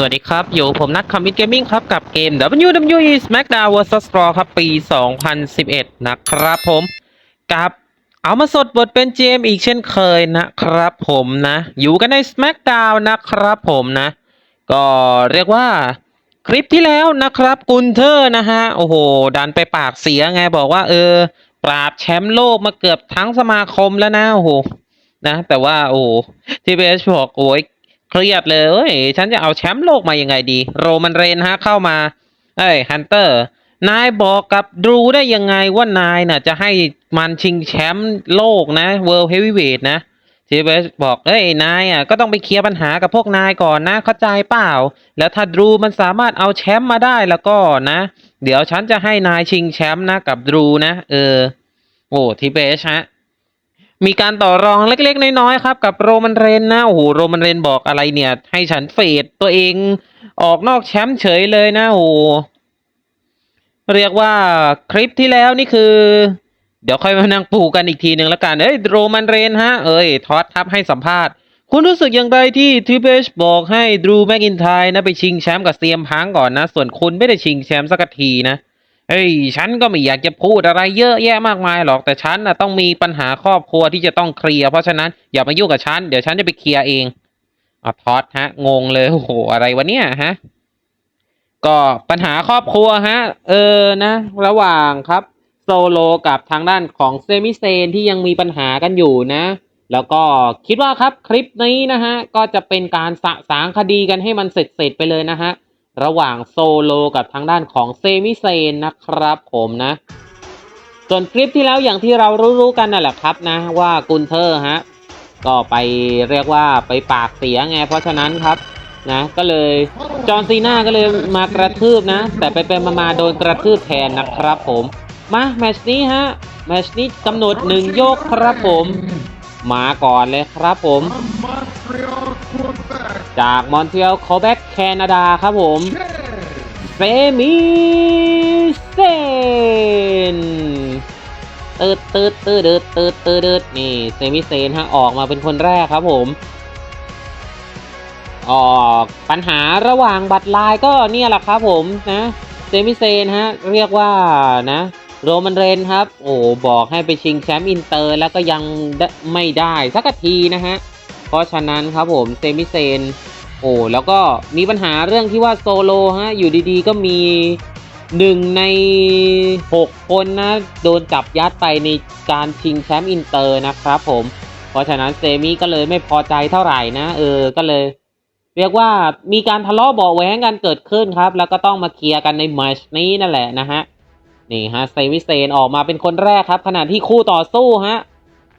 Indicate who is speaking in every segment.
Speaker 1: สวัสดีครับ อยู่ผมนัทคอมมิตเกมมิ่งครับ กับเกม WWE SmackDown vs Raw ครับ ปี 2011 นะครับผม กับเอามาสดบทเป็น GM อีกเช่นเคยนะครับผมนะ อยู่กันใน SmackDown นะครับผมนะ ก็เรียกว่าคลิปที่แล้วนะครับกุนเทอร์นะฮะ โอ้โห ดันไปปากเสียไงบอกว่า เออ ปราบแชมป์โลกมาเกือบทั้งสมาคมแล้วนะ โอ้โหนะ แต่ว่าโอ้โหทีเบสบอกโอ้ย เครียดเลยเอ้ยฉันจะเอาแชมป์โลกมายังไงดี โรมันเรนฮะเข้ามา เอ้ยฮันเตอร์ นายบอกกับดรูได้ยังไงว่านายน่ะ จะให้มันชิงแชมป์โลกนะเวิลด์เฮฟวีเวทนะทีเบสบอกเอ้ยนายอะก็ต้องไปเคลียร์ปัญหากับพวกนายก่อนนะ เข้าใจเปล่า แล้วถ้าดรูมันสามารถเอาแชมป์มาได้แล้วก็นะ เดี๋ยวฉันจะให้นายชิงแชมป์นะกับดรูนะ เออ โอ้ทีเบสฮะ มีการต่อรองเล็กๆ น้อยๆครับกับโรมันเรนนะโอ้โหโรมันเรนบอกอะไรเนี่ย ให้ฉันเฟดตัวเองออกนอกแชมป์เฉยเลยนะโอ้เรียกว่าคลิปที่แล้วนี่คือ เดี๋ยวค่อยมานั่งปูกันอีกทีหนึ่งแล้วกันเอ้ยโรมันเรนฮะเอ้ยทอดทับให้สัมภาษณ์ คุณรู้สึกอย่างไรที่ทริปเปชบอกให้ดรูแมกอินไทร์นะไปชิงแชมป์กับเซียมพังก่อนนะ ส่วนคุณไม่ได้ชิงแชมป์สักทีนะ เฮ้ยฉันก็ไม่อยากจะพูดอะไรเยอะแยะมากมายหรอกแต่ฉันน่ะต้องมีปัญหาครอบครัวที่จะต้องเคลียร์เพราะฉะนั้นอย่ามายุ่งกับฉันเดี๋ยวฉันจะไปเคลียร์เองอะทอดฮะ งงเลยโอ้โหอะไรวะเนี่ยฮะก็ปัญหาครอบครัวฮะ เออนะ ระหว่างครับ โซโลกับทางด้านของเซมิเซนที่ยังมีปัญหากันอยู่นะ แล้วก็คิดว่าครับคลิปนี้นะฮะ ก็จะเป็นการสะสางคดีกันให้มันเสร็จๆไปเลยนะฮะ ระหว่างโซโลกับทางด้านของเซมิเซนนะครับผมนะ ส่วนคลิปที่แล้วอย่างที่เรารู้ๆกันนั่นแหละครับนะว่ากุนเทอร์ฮะก็ไปเรียกว่าไปปากเสียไงเพราะฉะนั้นครับนะก็เลยจอห์นซีนาก็เลยมากระทืบนะ แต่ไปเป็นมามาโดนกระทืบแทนนะครับผม มาแมชนี้ฮะแมชนี้กำหนดหนึ่งโยกครับผม มาก่อนเลยครับผม จากมอนทรีออลโคเบกแคนาดาครับผมเซมิเซนตืดตืดตืดตืดตืดตืดตืดนี่เซมิเซนฮะออกมาเป็นคนแรกครับผม ออกปัญหาระหว่างบัตรลายก็เนี่ยแหละครับผมนะเซมิเซนฮะเรียกว่านะโรมันเรนครับ โอ้บอกให้ไปชิงแชมป์อินเตอร์แล้วก็ยังได้ไม่ได้สักทีนะฮะ เพราะฉะนั้นครับผมเซมิเซนโอ้แล้วก็มีปัญหาเรื่องที่ว่าโซโลฮะอยู่ดีๆ ก็มีหนึ่งใน 6 คนนะ โดนจับยัดไปในการชิงแชมป์อินเตอร์นะครับผม เพราะฉะนั้นเซมิก็เลยไม่พอใจเท่าไหร่นะ เออ ก็เลย เรียกว่ามีการทะเลาะเบาะแว้งกันเกิดขึ้นครับ แล้วก็ต้องมาเคลียร์กันในแมตชนี้นั่นแหละนะฮะ นี่ฮะเซมิเซนออกมาเป็นคนแรกครับ ขณะที่คู่ต่อสู้ฮะ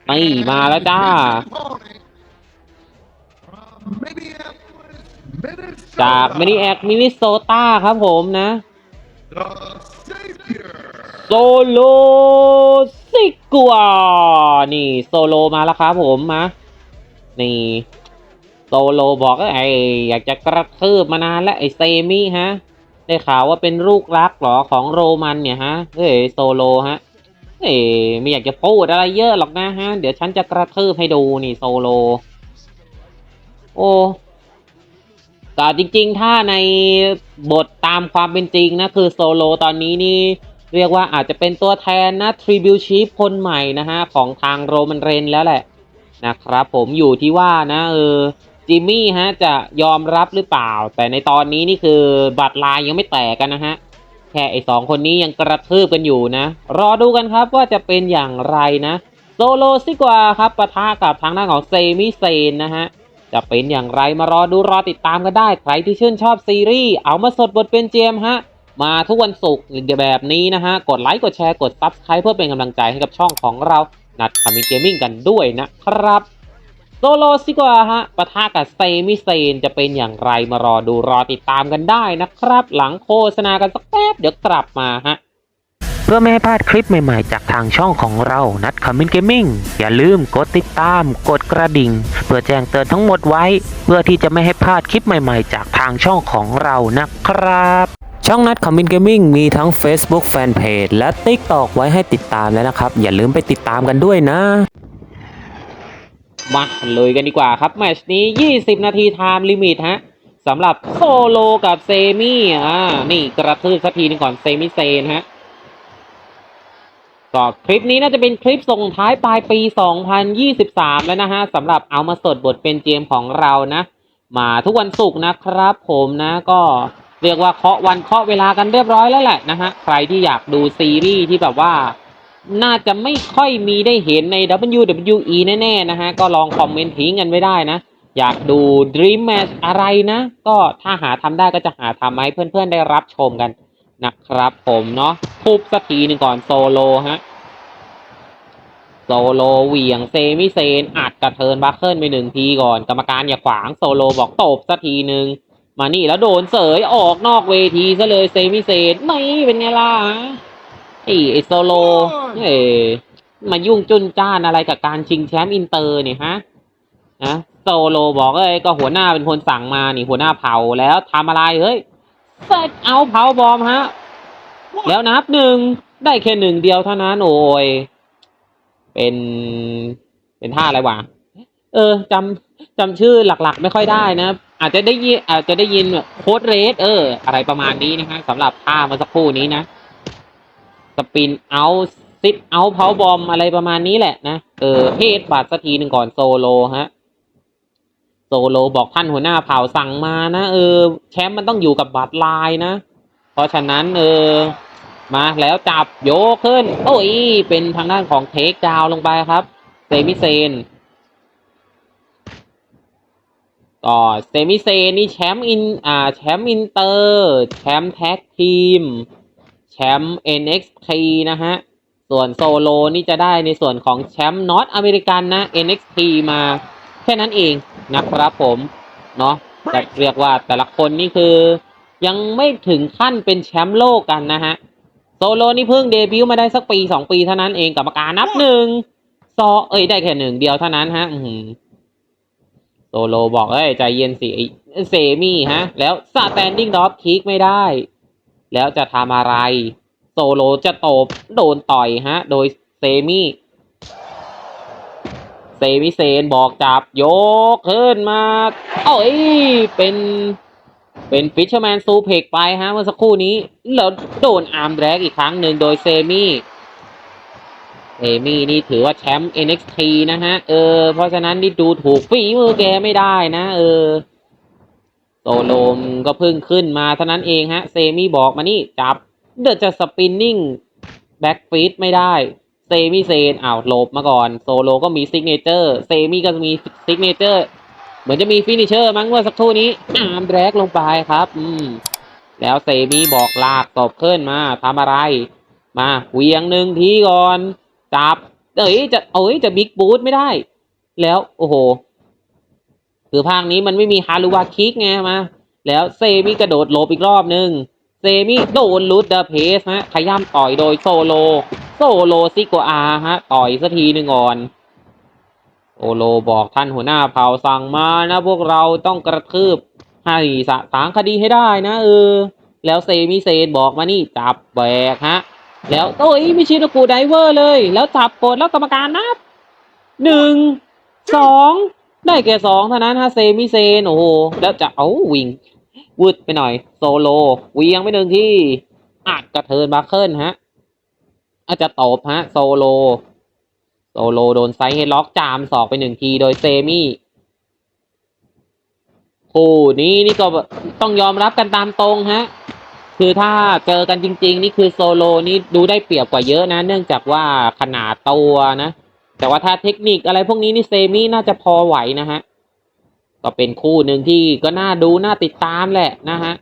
Speaker 1: นี่มาแล้วจ้า จากมินิแอคมินิโซตาครับผมนะ
Speaker 2: the Savior,
Speaker 1: โซโลซิกัวนี่โซโลมาแล้วครับผมมานี่โซโลบอกว่าไออยากจะกระทืบมานานแล้วไอเซมี่ฮะ ได้ข่าวว่าเป็นลูกรักเหรอของโรมันเนี่ยฮะเฮ้ยโซโลฮะเฮ้ยไม่อยากจะพูดอะไรเยอะหรอกนะฮะ เดี๋ยวฉันจะกระทืบให้ดูนี่โซโล โอ้แต่จริงๆ ถ้าในบทตามความเป็นจริงนะ คือโซโลตอนนี้นี่ เรียกว่าอาจจะเป็นตัวแทนนะทริบิวชีฟคนใหม่นะฮะ ของทางโรมันเรนแล้วแหละ นะครับผมอยู่ที่ว่านะเออจิมมี่ฮะจะยอมรับหรือเปล่า แต่ในตอนนี้นี่คือบัตรลายยังไม่แตกกันนะฮะ แค่ไอ้สองคนนี้ยังกระทืบกันอยู่นะ รอดูกันครับว่าจะเป็นอย่างไรนะ โซโลซิกวาครับปะทะกับทางด้านของเซมิเซนนะฮะ จะเป็นอย่างไรมารอดูรอติดตามกันได้ ใครที่ชื่นชอบซีรีส์เอามาสดบทเป็นเจมฮะ มาทุกวันศุกร์แบบนี้นะฮะ กดไลค์กดแชร์กด Subscribe เพื่อเป็นกำลังใจให้กับช่องของเรา นัดคามิเกมมิ่งกันด้วยนะครับโซโลซิกวาฮะปะทะกับเซมิเซนจะเป็นอย่างไรมารอดูรอติดตามกันได้นะครับ หลังโฆษณากันสักแป๊บเดี๋ยวกลับมาฮะ พื่อไม่ให้พลาดคลิปใหม่ๆ จากทางช่องของเรานัดคอมมินเกมมิ่งอย่าลืมกดติดตาม กดกระดิ่ง เพื่อแจ้งเตือนทั้งหมดไว้ เพื่อที่จะไม่ให้พลาดคลิปใหม่ๆ จากทางช่องของเรานะครับ ช่องนัดคอมมินเกมมิ่งมีทั้ง Facebook Fanpage และ TikTok ไว้ให้ติดตามแล้วนะครับ อย่าลืมไปติดตามกันด้วยนะมาเลยกันดีกว่าครับแมชนี้ 20 นาทีไทม์ลิมิตฮะสำหรับโซโลกับเซมี่อ่านี่กระทืบสักทีนึงก่อนเซมิเซนฮะ ก็คลิปนี้น่าจะเป็นคลิปส่งท้ายปลายปี 2023 แล้วนะฮะสำหรับเอามาสดบทเป็นเจมของเรานะ มาทุกวันศุกร์นะครับผมนะก็เรียกว่าเคาะวันเคาะเวลากันเรียบร้อยแล้วแหละนะฮะใครที่อยากดูซีรีส์ที่แบบว่า น่าจะไม่ค่อยมีได้เห็นใน WWE แน่ๆนะฮะก็ลองคอมเมนต์ทิ้งกันไว้ได้นะ อยากดู Dream Match อะไรนะ ก็ถ้าหาทำได้ก็จะหาทำมาให้เพื่อนๆได้รับชมกัน นะครับผมเนาะทุบสักทีหนึ่งก่อนโซโลฮะ โซโลเหวี่ยงเซมิเซน อัดกระเทินบัคเคิลไปหนึ่งทีก่อน กรรมการอย่าขวางโซโลบอกตบสักทีหนึ่งมานี่แล้วโดนเสยออกนอกเวทีซะเลยเซมิเซนไม่เป็นไงล่ะไอ้ไอโซโลเอ้มายุ่งจุนจ้านอะไรกับการชิงแชมป์อินเตอร์เนี่ยฮะนะโซโลบอกเอ้ยก็หัวหน้าเป็นคนสั่งมานี่หัวหน้าเผาแล้วทำอะไรเฮ้ย เซตเอาเผาบอมฮะ แล้วนับหนึ่งได้แค่หนึ่งเดียวเท่านั้นโอ้ย เป็น เป็นท่าอะไรวะ เออจำจำชื่อหลักๆ ไม่ค่อยได้นะ อาจจะได้ยินอาจจะได้ยินแบบโค้ดเรส เออ อะไรประมาณนี้นะฮะสำหรับท่าเมื่อสักครู่นี้นะสปินเอาซิดเอาเพาบอมอะไรประมาณนี้แหละนะ เออเทศบาทสักทีหนึ่งก่อนโซโลฮะ โซโลบอกท่านหัวหน้าเผ่าสั่งมานะ เออ แชมป์มันต้องอยู่กับบัตรลายนะ เพราะฉะนั้นเออมาแล้วจับโยกขึ้น โอ้ย เป็นทางด้านของเทคดาวลงไปครับ เซมิเซนก็เซมิเซนนี่แชมป์อินอ่าแชมป์อินเตอร์แชมป์แท็กทีม แชมป์ NXT นะฮะ ส่วนโซโลนี่จะได้ในส่วนของแชมป์นอตอเมริกันนะ NXT มา แค่นั้นเองนะครับผมเนาะแต่เรียกว่าแต่ละคนนี่คือ ยังไม่ถึงขั้นเป็นแชมป์โลกกันนะฮะโซโลนี่เพิ่งเดบิวต์มาได้สักปีสองปีเท่านั้นเองกรรมการนับหนึ่งซอเอ้ยได้แค่หนึ่งเดียวเท่านั้นฮะอื้อหือโซโลบอกเอ้ยใจเย็นสิไอ้เซมี่ฮะ แล้วสแตนดิ้งดอฟคิกไม่ได้ แล้วจะทำอะไร โซโลจะตบโดนต่อยฮะ โดยเซมี่ เซมิเซนบอกจับยกขึ้นมาโอ้ยเป็นเป็นฟิชเชอร์แมนซูเพกไปฮะเมื่อสักครู่นี้ แล้วโดนอาร์มแดรกอีกครั้งหนึ่งโดยเซมี่เซมี่นี่ถือว่าแชมป์ NXT นะฮะ เออ เพราะฉะนั้นนี่ดูถูกฝีมือแกไม่ได้นะ เออโซโลมก็เพิ่งขึ้นมาเท่านั้นเองฮะ เซมี่บอกมานี่จับเดี๋ยวจะสปินนิ่งแบ็กฟีดไม่ได้ เซมิเซนอ้าวหลบมาก่อน โซโลก็มีซิกเนเจอร์เซมี่ก็มีซิกเนเจอร์เหมือนจะมีฟินิเชอร์มั้งเมื่อสักครู่นี้อาร์มแดรกลงไปครับ อืม แล้วเซมี่บอกลากตบขึ้นมาทำอะไร มาเวียงหนึ่งทีก่อน จับ เอ้ยจะเอ้ยจะบิ๊กบูทไม่ได้ แล้วโอ้โห คือภาคนี้มันไม่มีฮารุวาคิกไงมา แล้วเซมิกระโดดหลบอีกรอบหนึ่ง เซมิโดนลูดเดอะเพสฮะขย้ำต่อยโดยโซโล โซโลซิโกอาฮะ ต่อยสักทีหนึ่งก่อนโอโลบอกท่านหัวหน้าเผ่าสั่งมานะ พวกเราต้องกระทืบให้สะสางคดีให้ได้นะ เออ แล้วเซมิเซนบอกมานี่จับแบกฮะ แล้วโอ้ยมิชิโนกุไดเวอร์เลย แล้วจับกดแล้วกรรมการนับหนึ่งสองได้แก่สองเท่านั้นฮะเซมิเซนโอ้โหแล้วจะเอาวิ่ง วืดไปหน่อย โซโลเวียงไปหนึ่งที่อัดกระเทินบัคเคิลฮะ อาจจะตบฮะ โซโล โซโลโดนไซเฮล็อกจามศอกไปหนึ่งทีโดยเซมี่คู่นี้นี่ก็ต้องยอมรับกันตามตรงฮะ คือถ้าเจอกันจริง ๆ นี่คือโซโลนี่ดูได้เปรียบกว่าเยอะนะ เนื่องจากว่าขนาดตัวนะ แต่ว่าถ้าเทคนิคอะไรพวกนี้นี่เซมี่น่าจะพอไหวนะฮะ ก็เป็นคู่หนึ่งที่ก็น่าดูน่าติดตามแหละนะฮะ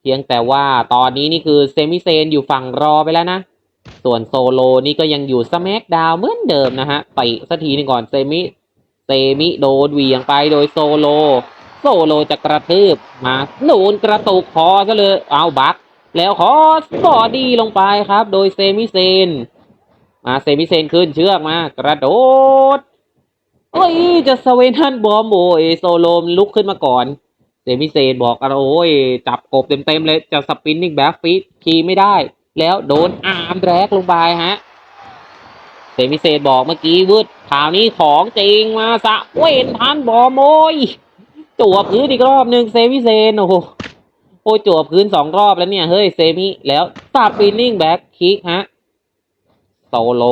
Speaker 1: เพียงแต่ว่าตอนนี้นี่คือเซมิเซนอยู่ฝั่งรอไปแล้วนะ ส่วนโซโลนี่ก็ยังอยู่สแมกดาวเหมือนเดิมนะฮะไปสักทีหนึงก่อนเซมิเซมิโดนเวียงไปโดยโซโล โซโลจะกระทืบมาโดนกระตุกคอซะเลยเอาบัก แล้วขอบอดีลงไปครับ โดยเซมิเซนมาเซมิเซนขึ้นเชือกมากระโดด โอ้ยจะสเวนทันบอมโอยโซโลมลุกขึ้นมาก่อนเซมิเซนบอกอะโอ้ยจับกบเต็มๆเลยจะสปินนิ่งแบ็กฟีดคีไม่ได้ แล้วโดนอาร์มแรกลงไปฮะเซมิเซนบอกเมื่อกี้วืดข่าวนี้ของจริงมาสะเวนทันบอมโอยจั่วพื้นอีกรอบหนึ่งเซมิเซนโอ้โหโอ้ยจั่วพื้นสองรอบแล้วเนี่ยเฮ้ยเซมิแล้วสปินนิ่งแบ็คคิกฮะโซโล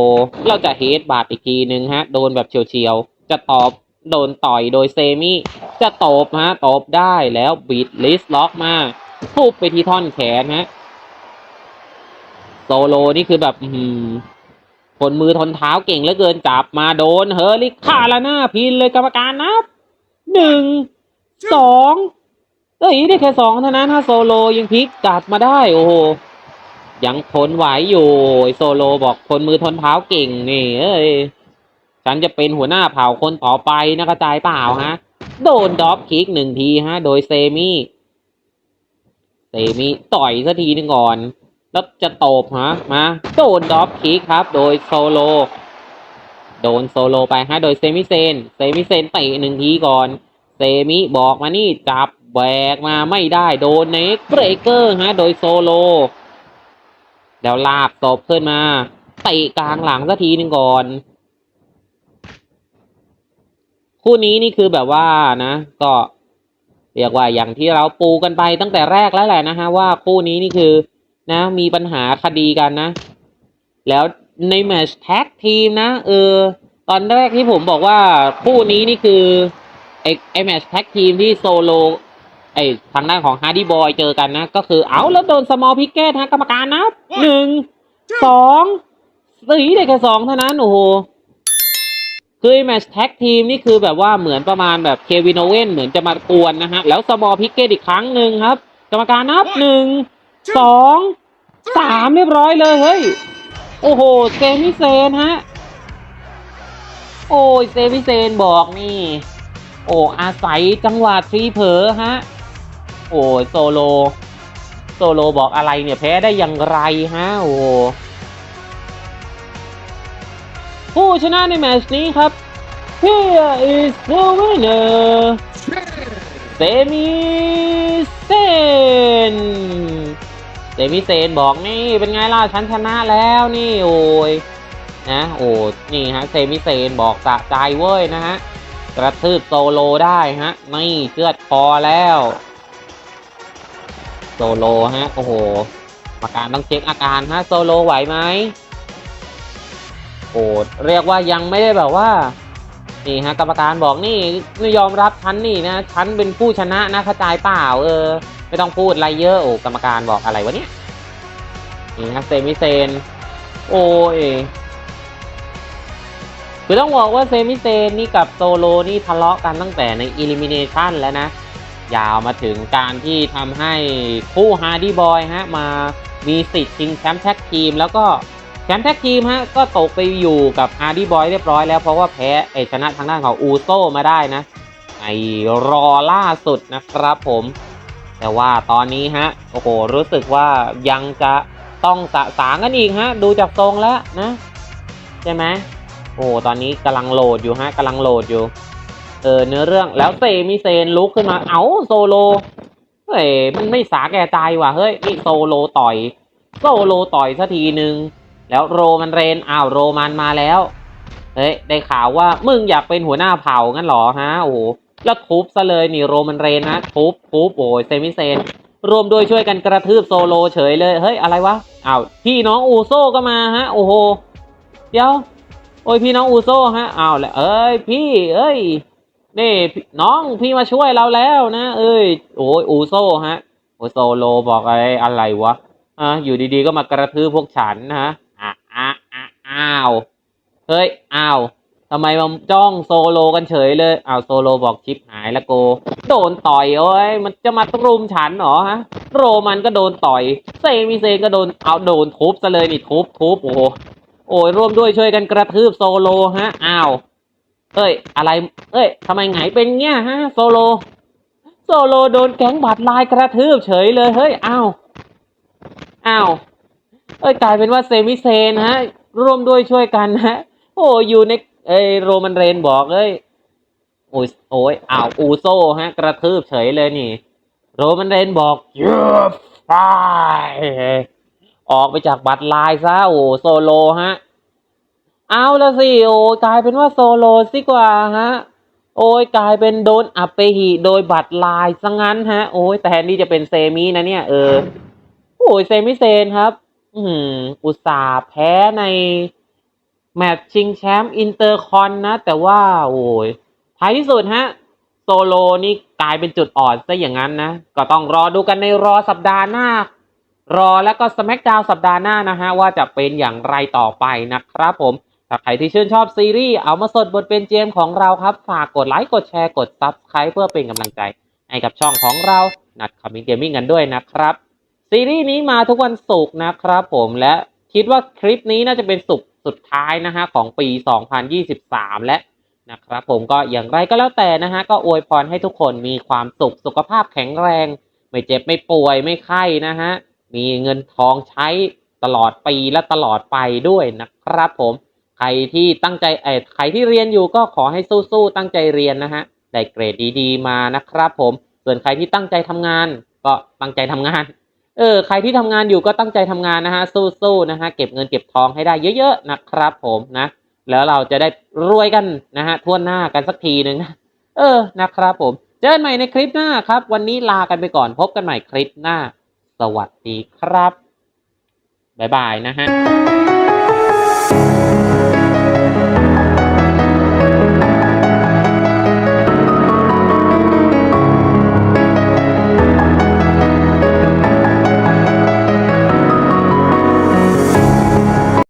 Speaker 1: เราจะเฮดบาดอีกทีหนึ่งฮะ โดนแบบเฉียวๆ จะตอบโดนต่อยโดยเซมิจะตบฮะตบได้แล้วบีดลิสล็อกมาทุบไปที่ท่อนแขนฮะโซโลนี่คือแบบอือหือผลมือทนเท้าเก่งเหลือเกินจับมาโดนเฮอริคาลาหน้าพินเลยกรรมการนับหนึ่งสองเอ้ยได้แค่สองเท่านั้นถ้าโซโลยังพลิกกลับมาได้โอ้โหยังทนไหวอยู่โซโลบอกทนมือทนเท้าเก่งนี่ เอ้ย ฉันจะเป็นหัวหน้าเผ่าคนต่อไปนะกระจายเปล่าฮะ โดนดรอปคิกหนึ่งทีฮะ โดยเซมิเซมิต่อยสักทีหนึงก่อน แล้วจะตบฮะ มา โดนดรอปคิกครับ โดยโซโล โดนโซโลไปฮะ โดยเซมิเซน เซมิเซนเตะหนึ่งทีก่อน เซมิบอกมานี่จับแบกมาไม่ได้โดนเน็กเบรเกอร์ฮะ โดยโซโล แล้วลากศพขึ้นมาเตะกลางหลังสักทีหนึ่งก่อน คู่นี้นี่คือแบบว่านะ ก็เรียกว่าอย่างที่เราปูกันไปตั้งแต่แรกแล้วแหละนะฮะว่าคู่นี้นี่คือนะ มีปัญหาคดีกันนะ แล้วในแมชแท็กทีมนะเออตอนแรกที่ผมบอกว่าคู่นี้นี่คือไอไอแมชแท็กทีมที่โซโลไอทางด้านของฮาร์ดี้บอยเจอกันนะ ก็คือเอาแล้วโดนสมอลพิกเกตฮะกรรมการนับหนึ่งสองสี่ได้แค่สองเท่านั้นโอ้โห คือแมตช์แท็กทีมนี่คือแบบว่าเหมือนประมาณแบบเควินโอเว่นเหมือนจะมากวนนะฮะ แล้วสมอลพิกเกตอีกครั้งหนึ่งครับ กรรมการนับหนึ่งสองสามเรียบร้อยเลยเฮ้ย โอ้โหเซมิเซนฮะ โอ้ยเซมิเซนบอกนี่ โอ้อาศัยจังหวะทรีเผลอฮะ โอ้ยโซโล โซโลบอกอะไรเนี่ยแพ้ได้อย่างไรฮะ โอ้ ผู้ชนะในแมตช์นี้ครับ Here is the winner
Speaker 2: Champ.
Speaker 1: เซมิเซนเซมิเซนบอกนี่เป็นไงล่ะฉันชนะแล้วนี่โอ้ยนะโอ้นี่ฮะเซมิเซนบอกสะใจเว้ยนะฮะกระทืบโซโลได้ฮะนี่เชือดคอแล้ว โซโลฮะโอ้โหอาการต้องเช็คอาการฮะโซโลไหวไหม โอ้เรียกว่ายังไม่ได้แบบว่านี่ฮะกรรมการบอกนี่ไม่ยอมรับฉันนี่นะฉันเป็นผู้ชนะนะเข้าใจเปล่าเออ ไม่ต้องพูดอะไรเยอะโอ้กรรมการบอกอะไรวะเนี่ยนี่ฮะเซมิเซน โอ้ยคือต้องบอกว่าเซมิเซนนี่กับโซโลนี่ทะเลาะกันตั้งแต่ใน Elimination แล้วนะ ยาวมาถึงการที่ทำให้คู่ฮาร์ดี้บอยฮะมามีสิทธิ์ชิงแชมป์แท็กทีมแล้วก็ แชมป์แท็กทีมฮะก็ตกไปอยู่กับฮาร์ดี้บอยเรียบร้อยแล้วเพราะว่าแพ้ไอชนะทางด้านของอูโซมาได้นะไอรอล่าสุดนะครับผม แต่ว่าตอนนี้ฮะโอ้โหรู้สึกว่ายังจะต้องสะสางกันอีกฮะดูจากทรงแล้วนะใช่ไหมโอ้ตอนนี้กำลังโหลดอยู่ฮะกำลังโหลดอยู่เออเนื้อเรื่องแล้วเซมิเซนลุกขึ้นมาเอ้าโซโลเฮ้ยมันไม่สาแก่ใจว่ะเฮ้ยนี่โซโลต่อย โซโลต่อยสักทีหนึ่ง แล้วโรมันเรนอ้าวโรมันมาแล้วเฮ้ยได้ข่าวว่ามึงอยากเป็นหัวหน้าเผ่างั้นหรอฮะโอ้โหแล้วทุบซะเลยนี่โรมันเรนนะทุบทุบโอ้ยเซมิเซนรวมด้วยช่วยกันกระทืบโซโลเฉยเลยเฮ้ยอะไรวะอ้าวพี่น้องอูโซก็มาฮะโอ้โหเดี๋ยวโอ้ยพี่น้องอูโซฮะอ้าวแล้วเอ้ยพี่เอ้ยนี่น้องพี่มาช่วยเราแล้วนะ เอ้ยโอ้ยอูโซฮะโอโซโลบอกอะไรอะไรวะอะอยู่ดีๆก็มากระทืบพวกฉันนะฮะ อ้าว เฮ้ย อ้าวทำไมมาจ้องโซโลกันเฉยเลย อ้าวโซโลบอกชิปหายแล้วโก โดนต่อยโอ้ย มันจะมาตรุมฉันเหรอฮะ โรมันก็โดนต่อย เซมิเซก็โดน เอาโดนทุบซะเลยนี่ทุบทุบโอ้โห โอ้ยร่วมด้วยช่วยกันกระทืบโซโลฮะ อ้าว เอ้ย อะไร เอ้ยทำไมไงเป็นเงี้ยฮะโซโล โซโลโดนแก๊งบัตรลายกระทืบเฉยเลย เฮ้ย อ้าว อ้าว เอ้ยกลายเป็นว่าเซมิเซนฮะ ร่วมด้วยช่วยกันฮะโอ้อยู่ในเอโรมันเรนบอกเอ้ยโอ้ยโอ้ยอ้าวอูโซฮะ กระทืบเฉยเลยนี่ โรมันเรนบอก you're fine ออกไปจากบัตรลายซะโอ้โซโลฮะ เอาละสิโอ้กลายเป็นว่าโซโลสิกว่าฮะ โอ้ยกลายเป็นโดนอัปเปหิโดยบัตรลายซะงั้นฮะ โอ้ยแต่แทนที่จะเป็นเซมินะเนี่ยเออโอ้ยเซมิเซนครับ อืม อุตส่าห์แพ้ใน แมตช์ชิงแชมป์อินเตอร์คอนนะ แต่ว่า โอ้ยท้ายที่สุดฮะ โซโลนี่กลายเป็นจุดอ่อนซะอย่างนั้นนะ ก็ต้องรอดูกันในรอสัปดาห์หน้า รอแล้วก็สแม k ดาวสัปดาห์หน้านะฮะ ว่าจะเป็นอย่างไรต่อไปนะครับผมถ้าใครที่ชื่นชอบซีรีส์เอามาสดบทเป็นเจมของเราครับ ฝากกดไลค์กดแชร์กด Subscribe เพื่อเป็นกำลังใจ ให้กับช่องของเรานัดคอมมิ n เกมมิ่งกันด้วยนะครับ ซีรีส์นี้มาทุกวันศุกร์นะครับผมและคิดว่าคลิปนี้น่าจะเป็นศุกสุดท้ายนะฮะของปี 2023 และนะครับผมก็อย่างไรก็แล้วแต่นะฮะก็อวยพรให้ทุกคนมีความสุขสุขภาพแข็งแรง ไม่เจ็บไม่ป่วยไม่ไข้นะฮะมีเงินทองใช้ตลอดปีและตลอดไปด้วยนะครับผมใครที่ตั้งใจเออใครที่เรียนอยู่ก็ขอให้สู้ๆตั้งใจเรียนนะฮะได้เกรดดีๆมานะครับผมส่วนใครที่ตั้งใจทำงาน ก็ตั้งใจทำงาน เออใครที่ทำงานอยู่ก็ตั้งใจทำงานนะฮะสู้ๆนะฮะเก็บเงินเก็บทองให้ได้เยอะๆนะครับ ผมนะแล้วเราจะได้รวยกันนะฮะทั่วหน้ากันสักทีหนึ่งนะเออนะครับผม เจอกันใหม่ในคลิปหน้าครับ วันนี้ลากันไปก่อนพบกันใหม่คลิปหน้า สวัสดีครับบ๊ายบายนะฮะ